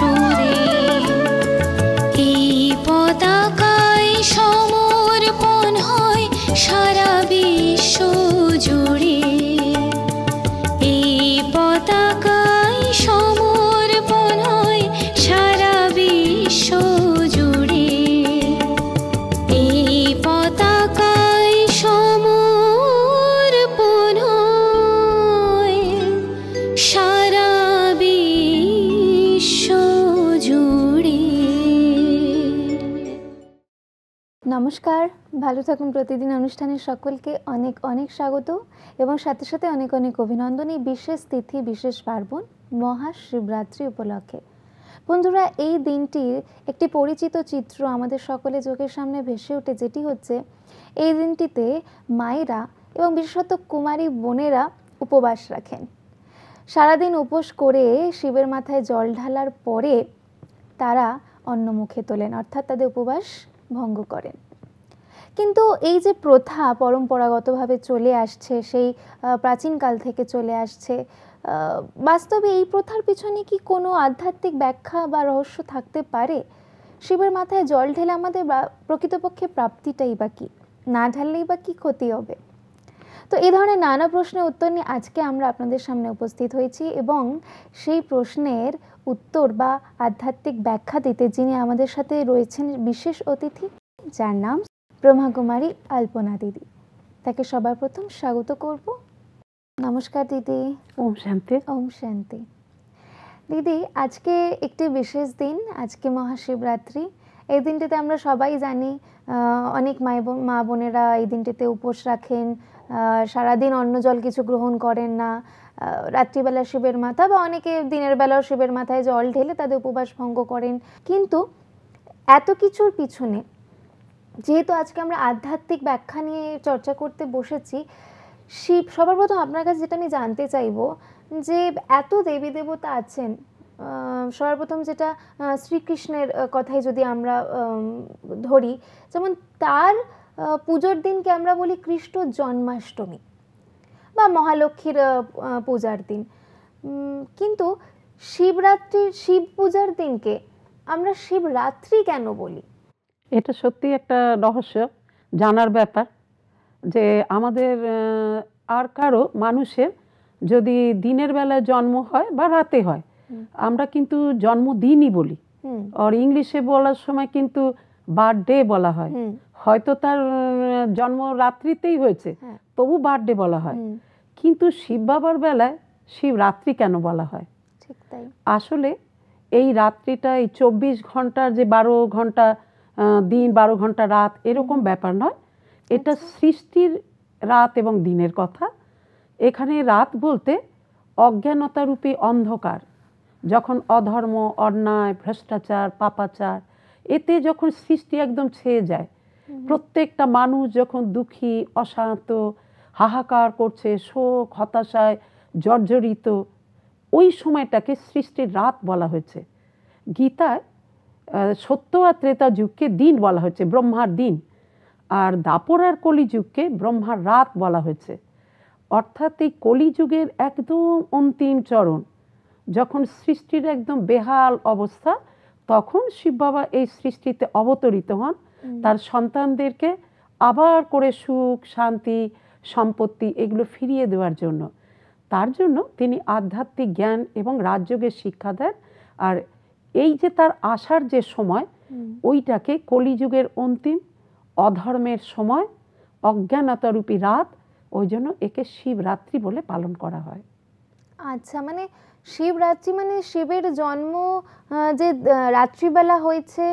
душу নমস্কার। ভালো থাকুন প্রতিদিন অনুষ্ঠানের সকলকে। অনেক অনেক স্বাগত এবং সাথে সাথে অনেক অনেক অভিনন্দন এই বিশেষ তিথি, বিশেষ পার্বণ মহাশিবরাত্রি উপলক্ষে। বন্ধুরা, এই দিনটির একটি পরিচিত চিত্র আমাদের সকলে চোখের সামনে ভেসে ওঠে, যেটি হচ্ছে এই দিনটিতে মায়েরা এবং বিশেষত কুমারী বোনেরা উপবাস রাখেন। সারাদিন উপোস করে শিবের মাথায় জল ঢালার পরে তারা অন্ন মুখে তোলেন, অর্থাৎ তাদের উপবাস ভঙ্গ করেন। কিন্তু এই যে প্রথা পরম্পরাগতভাবে চলে আসছে, সেই প্রাচীনকাল থেকে চলে আসছে বাস্তবে এই প্রথার পিছনে কি কোনো আধ্যাত্মিক ব্যাখ্যা বা রহস্য থাকতে পারে? শিবের মাথায় জল ঢেলে আমাদের প্রকৃতপক্ষে প্রাপ্তিটাই বা কি? না ঢাললেই বা কি ক্ষতি হবে? তো এই ধরনের নানা প্রশ্নের উত্তর নিয়ে আজকে আমরা আপনাদের সামনে উপস্থিত হয়েছি এবং সেই প্রশ্নের উত্তর বা আধ্যাত্মিক ব্যাখ্যা দিতে যিনি আমাদের সাথে রয়েছেন বিশেষ অতিথি, যার নাম ব্রহ্মাকুমারী আলপনা দিদি। তাকে সবার প্রথম স্বাগত করব। নমস্কার দিদি। ওম শান্তি। ওম শান্তি। দিদি আজকে একটি বিশেষ দিন আজকে মহাশিবরাত্রি। এই দিনটিতে আমরা সবাই জানি অনেক মাই মা বোনেরা এই দিনটিতে উপোস রাখেন। সারাদিন অন্ন জল কিছু গ্রহণ করেন না। রাত্রিবেলা শিবের মাথা বা অনেকে দিনের বেলাও শিবের মাথায় জল ঢেলে তাদের উপবাস ভঙ্গ করেন। কিন্তু এত কিছুর পিছনে যেহেতু আজকে আমরা আধ্যাত্মিক ব্যাখ্যা নিয়ে চর্চা করতে বসেছি শিব সবার প্রথম আপনার কাছে যেটা আমি জানতে চাইব যে এত দেবী দেবতা আছেন আহ, সবার প্রথম যেটা শ্রীকৃষ্ণের কথাই যদি আমরা ধরি যেমন তার পুজোর দিনকে আমরা বলি কৃষ্ণ জন্মাষ্টমী বা মহালক্ষ্মীর পূজার দিন। কিন্তু শিবরাত্রির শিব পূজার দিনকে আমরা শিবরাত্রি কেন বলি? এটা সত্যি একটা রহস্য জানার ব্যাপার যে আমাদের আর কারও মানুষের যদি দিনের বেলায় জন্ম হয় বা রাতে হয় আমরা কিন্তু জন্মদিনই বলি। আর ইংলিশে বলার সময় কিন্তু বার্থডে বলা হয়। হয়তো তার জন্ম রাত্রিতেই হয়েছে হ্যাঁ। তবু বার্থডে বলা হয়। কিন্তু শিব বাবার বেলায় শিব রাত্রি কেন বলা হয়? আসলে এই রাত্রিটা এই চব্বিশ ঘণ্টার যে বারো ঘণ্টা দিন বারো ঘণ্টা রাত এরকম ব্যাপার নয়। এটা সৃষ্টির রাত এবং দিনের কথা। এখানে রাত বলতে অজ্ঞানতারূপী অন্ধকার। যখন অধর্ম অন্যায় ভ্রষ্টাচার পাপাচার এতে যখন সৃষ্টি একদম ছেয়ে যায় প্রত্যেকটা মানুষ যখন দুঃখী অশান্ত হাহাকার করছে শোক হতাশায় জর্জরিত ওই সময়টাকে সৃষ্টির রাত বলা হয়েছে। গীতায় সত্য আর ত্রেতা যুগকে দিন বলা হয়েছে ব্রহ্মার দিন। আর দাপর আর কলিযুগকে ব্রহ্মার রাত বলা হয়েছে। অর্থাৎ এই কলিযুগের একদম অন্তিম চরণ যখন সৃষ্টির একদম বেহাল অবস্থা তখন শিব বাবা এই সৃষ্টিতে অবতরিত হন। তার সন্তানদেরকে আবার করে সুখ শান্তি সম্পত্তি এগুলো ফিরিয়ে দেওয়ার জন্য। তার জন্য তিনি আধ্যাত্মিক জ্ঞান এবং রাজযোগের শিক্ষা দেন। আর এই যে তার আসার যে সময় ওইটাকে কলিযুগের অন্তিম অধর্মের সময় অজ্ঞানতারূপী রাত ওই জন্য একে শিবরাত্রি বলে পালন করা হয়। আচ্ছা মানে শিবরাত্রি মানে শিবের জন্ম যে রাত্রিবেলা হয়েছে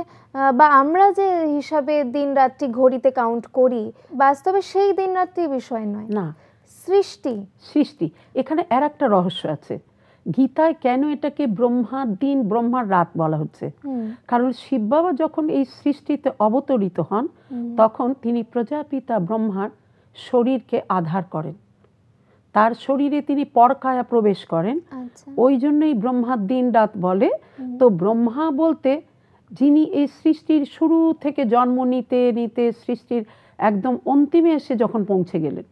বা আমরা যে হিসাবে দিন রাত্রি ঘড়িতে কাউন্ট করি বাস্তবে সেই দিন রাত্রির বিষয় নয়। না। সৃষ্টি। সৃষ্টি। এখানে আর একটা রহস্য আছে। গীতায় কেন এটাকে ব্রহ্মার দিন ব্রহ্মার রাত বলা হচ্ছে? কারণ শিব বাবা যখন এই সৃষ্টিতে অবতরিত হন তখন তিনি প্রজাপিতা ব্রহ্মার শরীরকে আধার করেন। তার শরীরে তিনি পরকায়া প্রবেশ করেন। আচ্ছা। ওই জন্যই ব্রহ্মা দিন রাত বলে। তো ব্রহ্মা বলতে যিনি এই সৃষ্টির শুরু থেকে জন্ম নিতে নিতে সৃষ্টির একদম অন্তিমে এসে যখন পৌঁছে গেলেন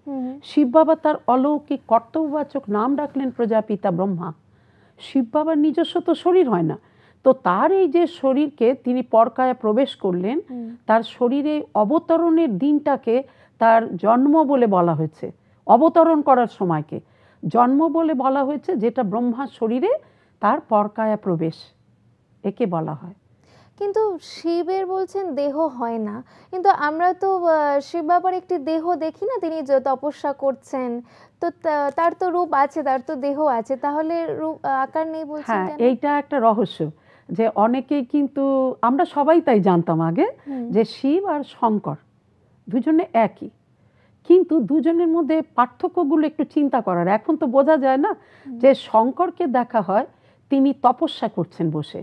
শিব বাবা তার অলৌকিক কর্তব্যবাচক নাম রাখলেন প্রজাপিতা ব্রহ্মা। শিব বাবার নিজস্ব তো শরীর হয় না। তো তার এই যে শরীরকে তিনি পরকায়া প্রবেশ করলেন তার শরীরে অবতরণের দিনটাকে তার জন্ম বলে বলা হয়েছে অবতরণ করার সময়কে। জন্ম বলে বলা হয়েছে যেটা ব্রহ্মার শরীরে তার পরকায়া প্রবেশ একে বলা হয়। কিন্তু শিবের বলছেন দেহ হয় না। কিন্তু আমরা তো শিব বাবার একটি দেহ দেখি না তিনি যে তপস্যা করছেন তো তার তো রূপ আছে তার তো দেহ আছে তাহলে রূপ আকার নেই বলছেন হ্যাঁ এইটা একটা রহস্য যে অনেকেই কিন্তু আমরা সবাই তাই জানতাম আগে যে শিব আর শঙ্কর দুজনে একই। কিন্তু দুজনের মধ্যে পার্থক্যগুলো একটু চিন্তা করার। এখন তো বোঝা যায় না যে শঙ্করকে দেখা হয় তিনি তপস্যা করছেন বসে।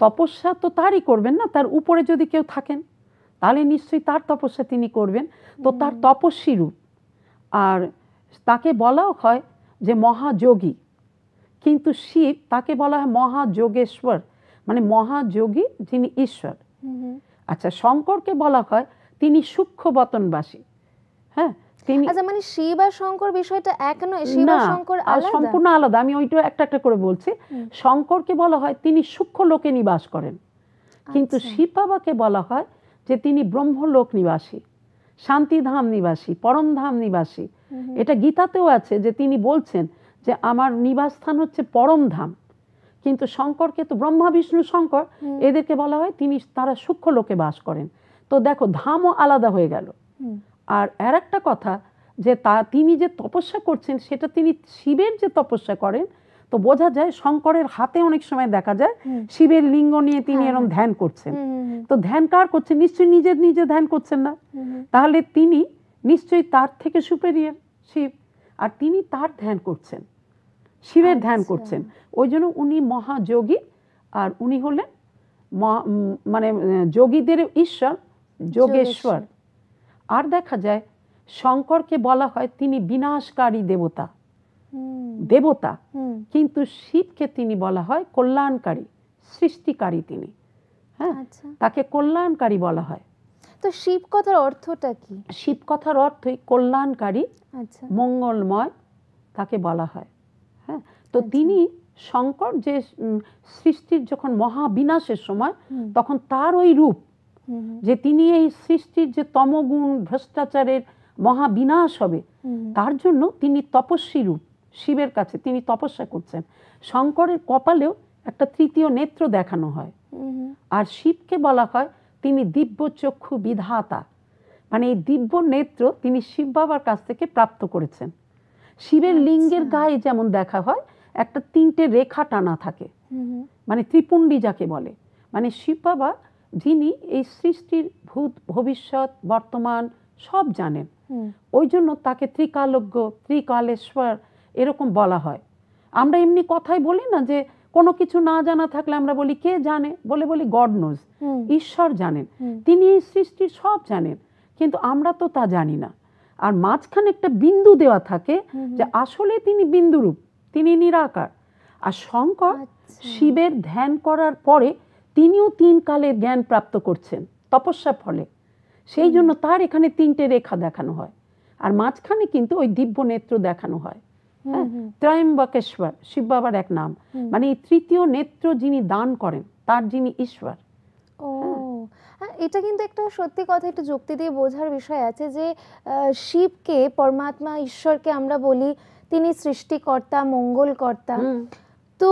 তপস্যা তো তারই করবেন না তার উপরে যদি কেউ থাকেন তাহলে নিশ্চয়ই তার তপস্যা তিনি করবেন। তো তার তপস্বী রূপ। আর তাকে বলাও হয় যে মহাযোগী। কিন্তু শিব তাকে বলা হয় মহাযোগেশ্বর। মানে মহাযোগী যিনি ঈশ্বর। আচ্ছা শঙ্করকে বলা হয় তিনি সূক্ষ্মবতনবাসী। হ্যাঁ তিনি আচ্ছা মানে শিব আর শঙ্কর বিষয়টা এক নয় শিব আর শঙ্কর আলাদা? সম্পূর্ণ আলাদা। আমি ওইটা একটা একটা করে বলছি। শঙ্করকে বলা হয় তিনি সূক্ষ্ম লোকে নিবাস করেন। কিন্তু আচ্ছা। শিব বাবাকে বলা হয় যে তিনি ব্রহ্মলোক নিবাসী শান্তিধাম নিবাসী পরমধাম নিবাসী। এটা গীতাতেও আছে যে তিনি বলছেন যে আমার নিবাসস্থান হচ্ছে পরমধাম কিন্তু শঙ্করকে তো ব্রহ্মা বিষ্ণু শঙ্কর এদেরকে বলা হয় তিনি তারা সূক্ষ্ম লোকে বাস করেন। তো দেখো ধামও আলাদা হয়ে গেল। আর আর একটা কথা যে তা তিনি যে তপস্যা করছেন সেটা তিনি শিবের যে তপস্যা করেন তো বোঝা যায় শঙ্করের হাতে অনেক সময় দেখা যায় শিবের লিঙ্গ নিয়ে তিনি হ্যাঁ, এরকম। ধ্যান করছেন। তো ধ্যান কার করছেন? নিশ্চয়ই নিজের নিজে ধ্যান করছেন না। তাহলে তিনি নিশ্চয়ই তার থেকে সুপেরিয়ার শিব। আর তিনি তার ধ্যান করছেন। শিবের ধ্যান আচ্ছা। করছেন। ওই জন্য উনি মহাযোগী। আর উনি হলেন মানে যোগীদের ঈশ্বর যোগেশ্বর। আর দেখা যায় শঙ্করকে বলা হয় তিনি বিনাশকারী দেবতা। দেবতা। কিন্তু শিবকে তিনি বলা হয় কল্যাণকারী সৃষ্টিকারী তিনি। হ্যাঁ? আচ্ছা। তাকে কল্যাণকারী বলা হয়। তো শিব কথার অর্থটা কি? শিব কথার অর্থই কল্যাণকারী আচ্ছা। মঙ্গলময় তাকে বলা হয়। হ্যাঁ? তো আচ্ছা। তিনি শঙ্কর যে সৃষ্টির যখন মহাবিনাশের সময় তখন তার ওই রূপ যে তিনি এই সৃষ্টির যে তমগুণ ভ্রষ্টাচারের মহাবিনাশ হবে। তার জন্য তিনি তপস্বী রূপ শিবের কাছে তিনি তপস্যা করছেন। শঙ্করের কপালেও একটা তৃতীয় নেত্র দেখানো হয়। আর শিবকে বলা হয় তিনি দিব্য চক্ষু বিধাতা। মানে এই দিব্য নেত্র তিনি শিব বাবার কাছ থেকে প্রাপ্ত করেছেন। শিবের লিঙ্গের আচ্ছা। গায়ে যেমন দেখা হয় একটা তিনটে রেখা টানা থাকে। মানে ত্রিপুণ্ডী যাকে বলে। মানে শিব বাবা যিনি এই সৃষ্টির ভূত ভবিষ্যৎ বর্তমান সব জানেন। ওই জন্য তাকে ত্রিকালজ্ঞ ত্রিকালেশ্বর এরকম বলা হয়। আমরা এমনি কথাই বলি না যে কোনো কিছু না জানা থাকলে আমরা বলি কে জানে? বলে বলি গড নোজ ঈশ্বর জানেন। তিনি এই সৃষ্টির সব জানেন। কিন্তু আমরা তো তা জানি না। আর মাঝখানে একটা বিন্দু দেওয়া থাকে যে আসলে তিনি বিন্দুরূপ তিনি নিরাকার। আর শঙ্কর আচ্ছা। শিবের ধ্যান করার পরে তিনিও তিন কালের জ্ঞান প্রাপ্ত করছেন তপস্যা ফলে। সেই জন্য তার এখানে তিনটে রেখা দেখানো হয়। আর মাঝখানে কিন্তু ওই দিব্য নেত্র দেখানো হয়। ত্রয়ম্বকেশ্বর শিব বাবার এক নাম। মানে তৃতীয় নেত্র যিনি দান করেন তার যিনি ঈশ্বর। ও হ্যাঁ, এটা কিন্তু একটা সত্যি কথা একটু যুক্তি দিয়ে বোঝার বিষয় আছে যে শিবকে পরমাত্মা ঈশ্বরকে আমরা বলি তিনি সৃষ্টিকর্তা মঙ্গলকর্তা। তো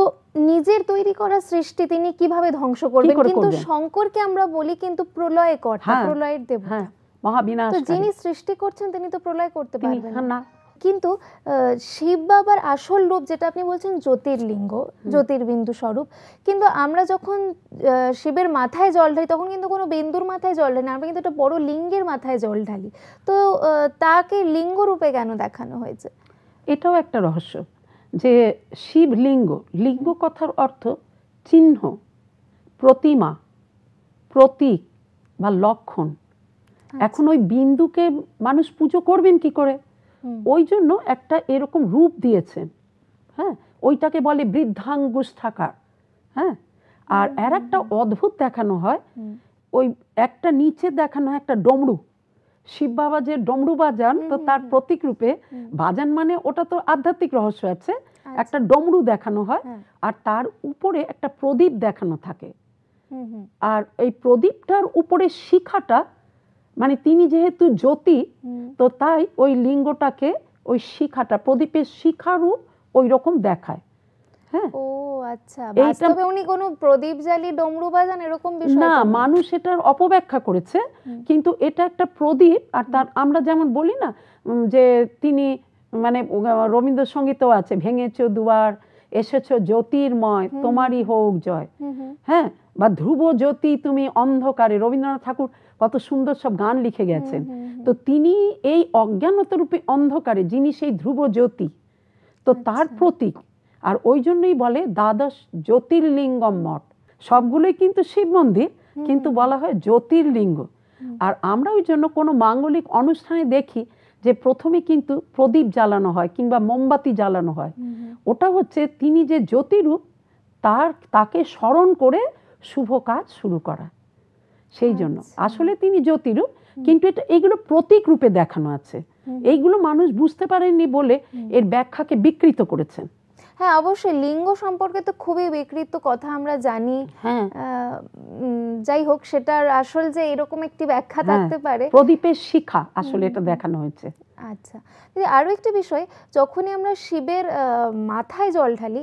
নিজের তৈরি করা সৃষ্টি তিনি কীভাবে ধ্বংস করবেন? করে কিন্তু শঙ্করকে আমরা বলি কিন্তু প্রলয় কর্তা হ্যাঁ, প্রলয়ের দেবতা। হ্যাঁ মহাবিনাশ তো যিনি সৃষ্টি করছেন তিনি তো প্রলয় করতে পারবেন হ্যাঁ, না কিন্তু শিব বাবার আসল রূপ যেটা আপনি বলছেন জ্যোতির্লিঙ্গ জ্যোতির্বিন্দু স্বরূপ কিন্তু আমরা যখন শিবের মাথায় জল ঢালি তখন কিন্তু কোনো বিন্দুর মাথায় জল ঢালি না আমরা কিন্তু একটা বড় লিঙ্গের মাথায় জল ঢালি। তো তাকে লিঙ্গ রূপে কেন দেখানো হয়েছে? এটাও একটা রহস্য যে শিব লিঙ্গ লিঙ্গ কথার অর্থ চিহ্ন প্রতিমা প্রতীক বা লক্ষণ। এখন ওই বিন্দুকে মানুষ পুজো করবেন কি করে। ওই জন্য একটা এরকম রূপ দিয়েছেন হ্যাঁ? ওইটাকে বলে বৃদ্ধাঙ্গুষ্ঠাকার হ্যাঁ? আর আর একটা অদ্ভুত দেখানো হয় ওই একটা নিচে দেখানো হয় একটা ডমরু। শিব বাবা যে ডমরু বাজান তো তার প্রতীক রূপে বাজান মানে ওটা তো আধ্যাত্মিক রহস্য আছে একটা ডমরু দেখানো হয় হ্যাঁ। আর তার উপরে একটা প্রদীপ দেখানো থাকে। আর এই প্রদীপটার উপরে শিখাটা মানে তিনি যেহেতু জ্যোতি তো তাই ওই লিঙ্গটাকে ওই শিখাটা প্রদীপের শিখারূপ ওই রকম দেখায়। হ্যাঁ? ও আচ্ছা। বাস্তবে উনি কোনো প্রদীপ জ্বালি ডমরু বাজান এরকম বিষয় না মানুষ এটার অপব্যাখ্যা করেছে কিন্তু এটা একটা প্রদীপ আর তার আমরা যেমন বলি না যে তিনি মানে রবীন্দ্রসঙ্গীতও আছে ভেঙেছো দুয়ার এসেছ জ্যোতির্ময় তোমারই হোক জয়। হ্যাঁ? বা ধ্রুব জ্যোতি তুমি অন্ধকারে রবীন্দ্রনাথ ঠাকুর কত সুন্দর সব গান লিখে গেছেন। তো তিনি এই অজ্ঞানতরূপী অন্ধকারে যিনি সেই ধ্রুব জ্যোতি তো তার আচ্ছা। প্রতীক। আর ওই জন্যই বলে দ্বাদশ জ্যোতির্লিঙ্গম মঠ। সবগুলোই কিন্তু শিব মন্দির কিন্তু বলা হয় জ্যোতির্লিঙ্গ। আর আমরা ওই জন্য কোনো মাঙ্গলিক অনুষ্ঠানে দেখি যে প্রথমে কিন্তু প্রদীপ জ্বালানো হয় কিংবা মোমবাতি জ্বালানো হয়। ওটা হচ্ছে তিনি যে জ্যোতিরূপ তার তাকে স্মরণ করে শুভ কাজ শুরু করা। সেই জন্য। আসলে তিনি জ্যোতিরূপ কিন্তু এটা এইগুলো প্রতীক রূপে দেখানো আছে। এইগুলো মানুষ বুঝতে পারেননি বলে এর ব্যাখ্যাকে বিকৃত করেছেন। হ্যাঁ অবশ্যই লিঙ্গ সম্পর্কে তো খুবই বিকৃত কথা আমরা জানি। হ্যাঁ। যাই হোক সেটার আসল যে এরকম একটি ব্যাখ্যা হ্যাঁ। থাকতে পারে। প্রদীপের শিখা আসলে এটা দেখানো হয়েছে। আচ্ছা আরও একটি বিষয় যখনই আমরা শিবের আহ, মাথায় জল ঢালি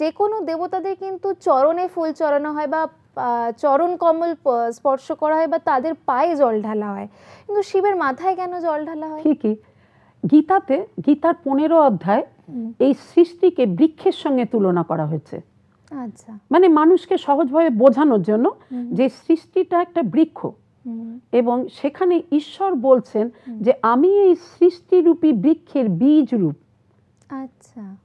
যে কোনো দেবতাদের কিন্তু চরণে ফুল চড়ানো হয় বা চরণ কমল স্পর্শ করা হয় বা তাদের পায়ে জল ঢালা হয়। কিন্তু শিবের মাথায় কেন জল ঢালা হয়? ঠিকই। গীতাতে গীতার পনেরো অধ্যায় এই সৃষ্টিকে বৃক্ষের সঙ্গে তুলনা করা হয়েছে। আচ্ছা। মানে মানুষকে সহজভাবে বোঝানোর জন্য যে সৃষ্টিটা একটা বৃক্ষ। এবং সেখানে ঈশ্বর বলছেন যে আমি এই সৃষ্টিরূপী বৃক্ষের বীজ রূপ আচ্ছা।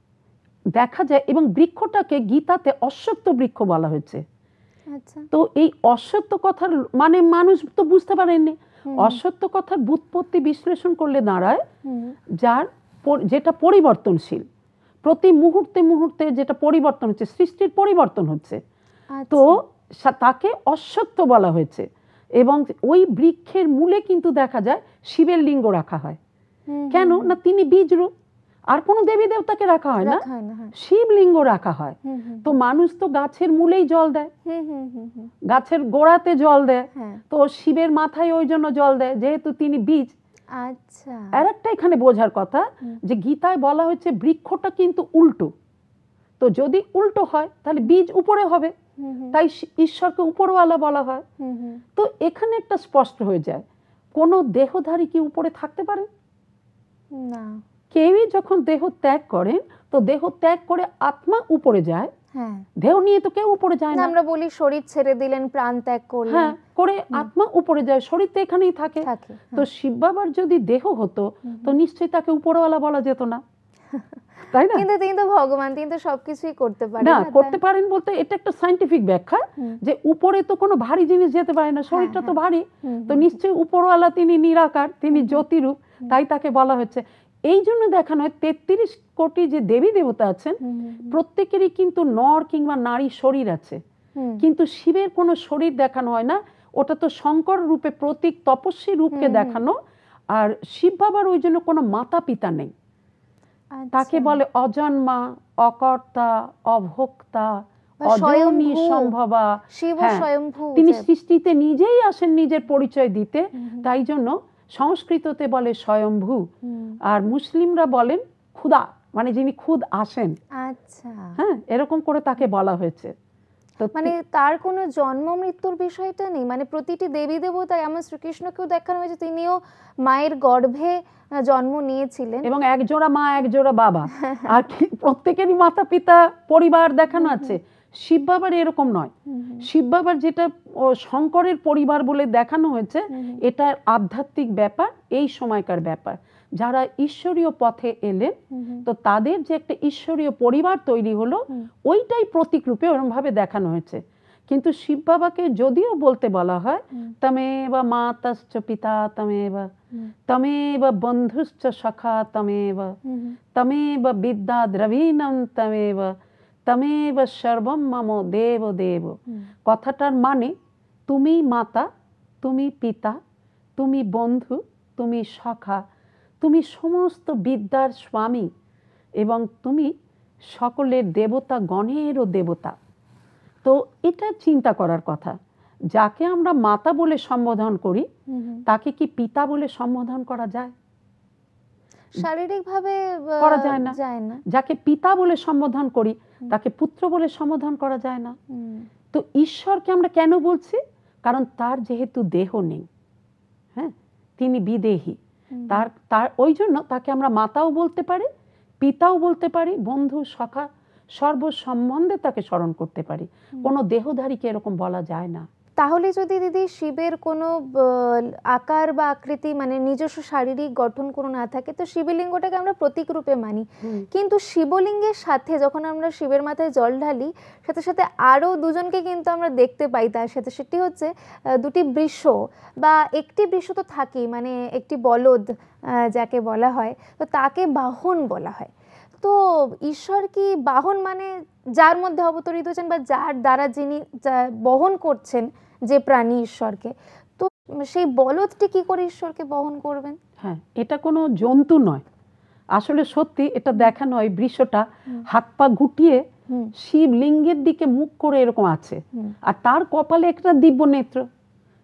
দেখা যায় এবং বৃক্ষটাকে গীতাতে অশ্বত্থ বৃক্ষ বলা হয়েছে। তো এই অসত্য কথার মানে মানুষ তো বুঝতে পারেননি। অশ্বত্থ কথার বুৎপত্তি বিশ্লেষণ করলে দাঁড়ায় যার যেটা পরিবর্তনশীল। প্রতি মুহূর্তে মুহূর্তে যেটা পরিবর্তন হচ্ছে সৃষ্টির পরিবর্তন হচ্ছে। তো আচ্ছা। তাকে অসত্য বলা হয়েছে এবং ওই বৃক্ষের মূলে কিন্তু দেখা যায় শিবের লিঙ্গ রাখা হয়। কেন? না তিনি বীজরূপ। আর কোনো দেবী দেবতাকে রাখা হয় না। হয় শিবলিঙ্গ রাখা হয়। তো মানুষ তো গাছের মূলেই জল দেয়। গাছের গোড়াতে জল দেয়। হ্যাঁ। তো শিবের মাথায় ওই জন্য জল দেয় যেহেতু তিনি বীজ। আচ্ছা। আর একটা এখানে বোঝার কথা যে গীতায় বলা হচ্ছে বৃক্ষটা কিন্তু উল্টো। তো যদি উল্টো হয় তাহলে বীজ উপরে হবে। তাই ঈশ্বরকে উপরওয়ালা বলা হয়। তো এখানে একটা স্পষ্ট হয়ে যায়। কোনো দেহধারী কি উপরে থাকতে পারে? না। কেউই যখন দেহ ত্যাগ করেন তো দেহ ত্যাগ করে আত্মা উপরে যায়। হ্যাঁ। দেহ নিয়ে তো কেউ উপরে যায় না, আমরা বলি শরীর ছেড়ে দিলেন প্রাণ ত্যাগ করলেন। হ্যাঁ করে আত্মা উপরে যায় শরীর তো এখানেই থাকে। তো শিব বাবার যদি দেহ হতো তো নিশ্চয়ই তাকে উপরওয়ালা বলা যেত না। তাই না? কিন্তু তিনি তো ভগবান তিনি তো সবকিছুই করতে পারেন না করতে পারেন বলতে এটা একটা সাইন্টিফিক ব্যাখ্যা যে উপরে তো কোনো ভারী জিনিস যেতে পারে না শরীরটা তো হ্যাঁ। ভারী। তো নিশ্চয়ই উপরওয়ালা তিনি নিরাকার তিনি জ্যোতিরূপ তাই তাকে বলা হচ্ছে। এই জন্য দেখানো হয় তেত্রিশ কোটি যে দেবী দেবতা আছেন প্রত্যেকেরই কিন্তু নর কিংবা নারী শরীর আছে। কিন্তু শিবের কোনো শরীর দেখানো হয় না ওটা তো শঙ্কর রূপে প্রতীক তপস্বী রূপকে দেখানো আর শিব বাবার ওই জন্য কোনো মাতা পিতা নেই তাকে আচ্ছা। বলে অজন্মা অকর্তা অভোক্তা সম্ভবা। হ্যাঁ, তিনি সৃষ্টিতে নিজেই আসেন নিজের পরিচয় দিতে। তাই জন্য সংস্কৃততে বলে স্বয়ম্ভু আর মুসলিমরা বলেন খুদা মানে যিনি খুদ আসেন। আচ্ছা। হ্যাঁ এরকম করে তাকে বলা হয়েছে। মানে তার কোনো জন্ম মৃত্যুর বিষয়টা নেই? মানে প্রতিটি দেবী দেবতা এমন শ্রীকৃষ্ণকেও দেখানো হয়েছে তিনিও মায়ের গর্ভে জন্ম নিয়েছিলেন। এবং একজোড়া মা এক জোড়া বাবা। আর প্রত্যেকেরই মাতা পিতা পরিবার দেখানো আছে। শিব বাবার এরকম নয়। শিব বাবার যেটা শঙ্করের পরিবার বলে দেখানো হয়েছে এটা আধ্যাত্মিক ব্যাপার এই সময়কার ব্যাপার। যারা ঈশ্বরীয় পথে এলেন তো তাদের যে একটা ঈশ্বরীয় পরিবার তৈরি হলো ওইটাই প্রতীক রূপে ওরমভাবে দেখানো হয়েছে। কিন্তু শিব বাবাকে যদিও বলতে বলা হয় হুম। তমেব মাতাশ্চ পিতা তমেব। হুম। তমেব বন্ধুশ্চ সখা তমেব। হুম হুম। তমেব বিদ্যা দ্রবীণম তমেব। তমেব সর্বম মম দেব দেব। কথাটার মানে তুমি মাতা তুমি পিতা তুমি বন্ধু তুমি সখা তুমি সমস্ত বিদ্যার স্বামী এবং তুমি সকলের দেবতা গণেরও দেবতা। তো এটা চিন্তা করার কথা। যাকে আমরা মাতা বলে সম্বোধন করি। তাকে কি পিতা বলে সম্বোধন করা যায়? শারীরিকভাবে করা যায় না। যায় না। যাকে পিতা বলে সম্বোধন করি তাকে পুত্র বলে সম্বোধন করা যায় না। তো ঈশ্বরকে আমরা কেন বলছি? কারণ তার যেহেতু দেহ নেই হ্যাঁ তিনি বিদেহী। তার তার ওই জন্য তাকে আমরা মাতাও বলতে পারি পিতাও বলতে পারি বন্ধু সখা সর্ব সম্বন্ধে তাকে স্মরণ করতে পারি। কোনো দেহধারীকে এরকম বলা যায় না। তাহলে যদি দিদি শিবের কোনো আকার বা আকৃতি মানে নিজস্ব শারীরিক গঠন কোনো না থাকে তো শিবলিঙ্গটাকে আমরা প্রতীক রূপে মানি। কিন্তু শিবলিঙ্গের সাথে যখন আমরা শিবের মাথায় জল ঢালি সাথে সাথে আরও দুজনকে কিন্তু আমরা দেখতে পাই তার সাথে। সেটি হচ্ছে দুটি বৃষ বা একটি বৃষ তো থাকেই মানে একটি বলদ যাকে বলা হয় তো তাকে বাহন বলা হয়। তো ঈশ্বর কি বাহন মানে যার মধ্যে অবতরিত হচ্ছেন বা যার দ্বারা যিনি বহন করছেন যে প্রাণী ঈশ্বরকে। তো সেই বলদটি কি করে ঈশ্বরকে বহন করবেন? হ্যাঁ এটা কোনো জন্তু নয়। আসলে সত্যি এটা দেখানো হয় বৃষটা হাত পা গুটিয়ে শিবলিঙ্গের দিকে মুখ করে এরকম আছে। আর তার কপালে একটা দিব্য নেত্র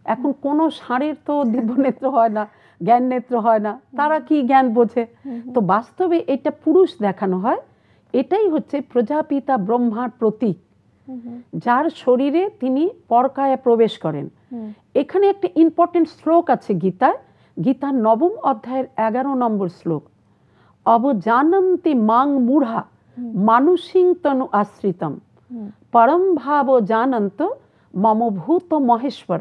এখন কোনো ষাঁড়ের তো দিব্য নেত্র হয় না জ্ঞান নেত্র হয় না তারা কি জ্ঞান বোঝে? তো বাস্তবে এটা পুরুষ দেখানো হয় এটাই হচ্ছে প্রজাপিতা ব্রহ্মার প্রতীক। যার শরীরে তিনি পরকায় প্রবেশ করেন। এখানে একটা ইম্পর্টেন্ট শ্লোক আছে গীতায় গীতার নবম অধ্যায়ের এগারো নম্বর শ্লোক। অবজানন্তি মাং মূঢ়া মানুষিং তনু আশ্রিতম। পরম ভাব জানন্ত মম ভূত মহেশ্বর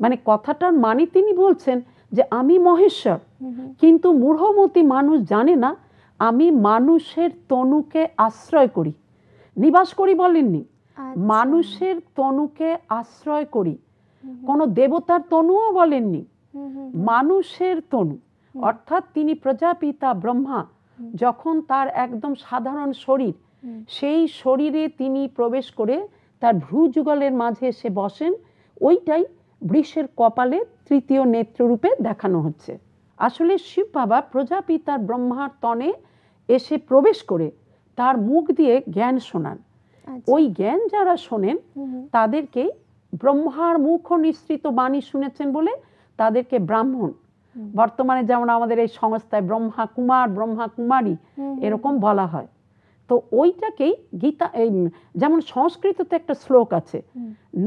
মানে কথাটার মানে তিনি বলছেন যে আমি মহেশ্বর কিন্তু মূঢ়মতি মানুষ জানে না আমি মানুষের তনুকে আশ্রয় করি। নিবাস করি বলেননি। মানুষের তনুকে আশ্রয় করি। কোনো দেবতার তনুও বলেননি। মানুষের তনু। অর্থাৎ তিনি প্রজাপিতা ব্রহ্মা। যখন তার একদম সাধারণ শরীর সেই শরীরে তিনি প্রবেশ করে তার ভ্রুযুগলের মাঝে এসে বসেন। ওইটাই বৃষের কপালে তৃতীয় নেত্ররূপে দেখানো হচ্ছে। আসলে শিব বাবা প্রজাপিতার ব্রহ্মার তনে এসে প্রবেশ করে তার মুখ দিয়ে জ্ঞান শোনান। আচ্ছা। ওই জ্ঞান যারা শোনেন তাদেরকেই ব্রহ্মার মুখ নিঃসৃত বাণী শুনেছেন বলে তাদেরকে ব্রাহ্মণ। বর্তমানে যেমন আমাদের এই সংস্থায় ব্রহ্মা কুমার ব্রহ্মা কুমারী এরকম বলা হয়। তো ওইটাকেই গীতা এই যেমন সংস্কৃততে একটা শ্লোক আছে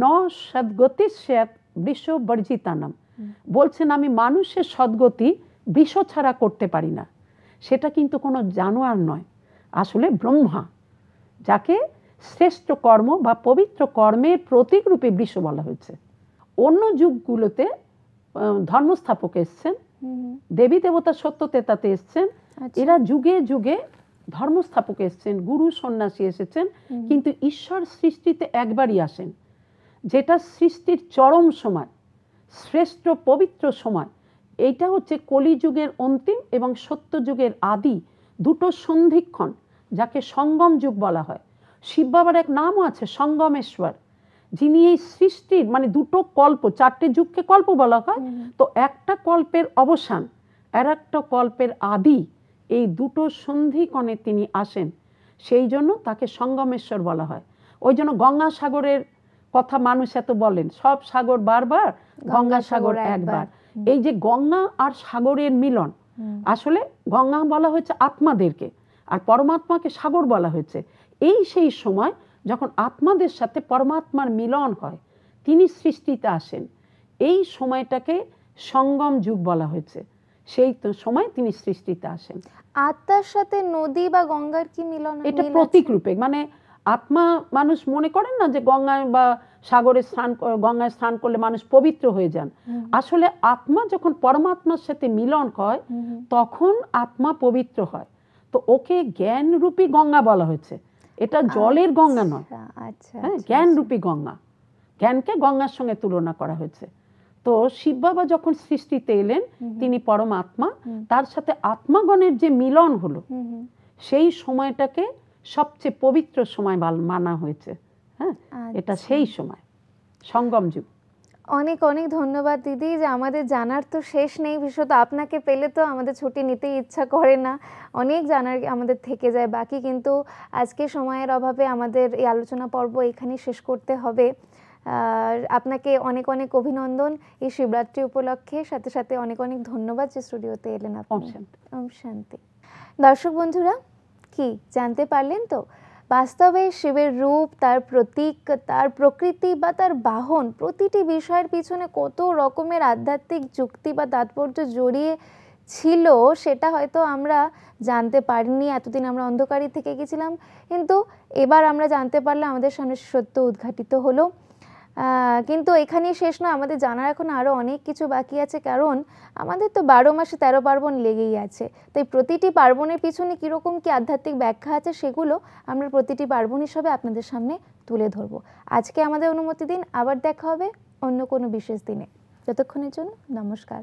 ন সদ্গতি স্যাত বিশ্ব বর্জিতানাম। বলছেন আমি মানুষের সদ্গতি বিশ্ব ছাড়া করতে পারি না। সেটা কিন্তু কোনো জানোয়ার নয়। আসলে ব্রহ্মা যাকে শ্রেষ্ঠ কর্ম বা পবিত্র কর্মের প্রতীক রূপে বৃষ বলা হয়েছে। অন্য যুগগুলোতে ধর্মস্থাপক এসছেন দেবী দেবতা সত্যতেতাতে এসছেন আচ্ছা। এরা যুগে যুগে ধর্মস্থাপক এসছেন গুরু সন্ন্যাসী এসেছেন কিন্তু ঈশ্বর সৃষ্টিতে একবারই আসেন। যেটা সৃষ্টির চরম সময় শ্রেষ্ঠ পবিত্র সময় এইটা হচ্ছে কলিযুগের অন্তিম এবং সত্যযুগের আদি দুটো সন্ধিক্ষণ যাকে সঙ্গম যুগ বলা হয়। শিব বাবার এক নামও আছে সঙ্গমেশ্বর। যিনি এই সৃষ্টির মানে দুটো কল্প চারটে যুগকে কল্প বলা হয়। তো একটা কল্পের অবসান আর একটা কল্পের আদি এই দুটো সন্ধিকণে তিনি আসেন। সেই জন্য তাকে সঙ্গমেশ্বর বলা হয়। ওই জন্য গঙ্গাসাগরের কথা মানুষ এত বলেন সব সাগর বারবার গঙ্গাসাগর একবার। এই যে গঙ্গা আর সাগরের মিলন আসলে গঙ্গা বলা হয়েছে আত্মাদেরকে আর পরমাত্মাকে সাগর বলা হয়েছে। এই সেই সময় যখন আত্মাদের সাথে পরমাত্মার মিলন হয় তিনি সৃষ্টিতে আসেন। এই সময়টাকে সঙ্গম যুগ বলা হয়েছে। সেই তো সময় তিনি সৃষ্টিতে আসেন। আত্মার সাথে নদী বা গঙ্গার কি মিলন এটা প্রতীক রূপে মানে আত্মা মানুষ মনে করেন না যে গঙ্গায় বা সাগরে স্নান গঙ্গায় স্নান করলে মানুষ পবিত্র হয়ে যান। আসলে আত্মা যখন পরমাত্মার সাথে মিলন হয়। তখন আত্মা পবিত্র হয়। তো ওকে জ্ঞানরূপী গঙ্গা বলা হয়েছে। এটা জলের গঙ্গা নয়। জ্ঞান রূপী হ্যাঁ আচ্ছা, জ্ঞানরূপী গঙ্গা। জ্ঞানকে গঙ্গার সঙ্গে তুলনা করা হয়েছে। তো শিব বাবা যখন সৃষ্টিতে এলেন তিনি পরম আত্মা তার সাথে আত্মাগণের যে মিলন হলো সেই সময়টাকে সবচেয়ে পবিত্র সময় মানা হয়েছে। হ্যাঁ এটা আচ্ছা। সেই সময়। সঙ্গম যুগ। অনেক অনেক ধন্যবাদ দিদি যে আমাদের জানার তো শেষ নেই বিশেষত আপনাকে পেলে তো আমাদের ছুটি নিতেই ইচ্ছা করে না। অনেক জানার আমাদের থেকে যায় বাকি কিন্তু আজকে সময়ের অভাবে আমাদের এই আলোচনা পর্ব এখানেই শেষ করতে হবে। আর আপনাকে অনেক অনেক অভিনন্দন এই শিবরাত্রি উপলক্ষে। সাথে সাথে অনেক অনেক ধন্যবাদ যে স্টুডিওতে এলেন আপনি। ওম শান্তি। দর্শক বন্ধুরা কি জানতে পারলেন তো? বাস্তবে শিবের রূপ, তার প্রতীক, তার প্রকৃতি বা তার বাহন, প্রতিটি বিষয়ের পিছনে কত রকমের আধ্যাত্মিক যুক্তি বা তাৎপর্য জড়িয়ে ছিল, সেটা হয়তো আমরা জানতে পারিনি, এতদিন আমরা অন্ধকারই থেকে গেছিলাম। কিন্তু এবার আমরা জানতে পারলে আমাদের সামনে সত্য উদ্ঘাটিত হলো। কিন্তু এখানেই শেষ নয়। আমাদের জানার এখন আরও অনেক কিছু বাকি আছে, কারণ আমাদের তো বারো মাসে তেরো পার্বণ লেগেই আছে। তাই প্রতিটি পার্বণের পিছনে কীরকম কি আধ্যাত্মিক ব্যাখ্যা আছে সেগুলো আমরা প্রতিটি পার্বণ হিসাবে আপনাদের সামনে তুলে ধরবো। আজকে আমাদের অনুমতি দিন, আবার দেখা হবে অন্য কোনো বিশেষ দিনে। যতক্ষণের জন্য নমস্কার।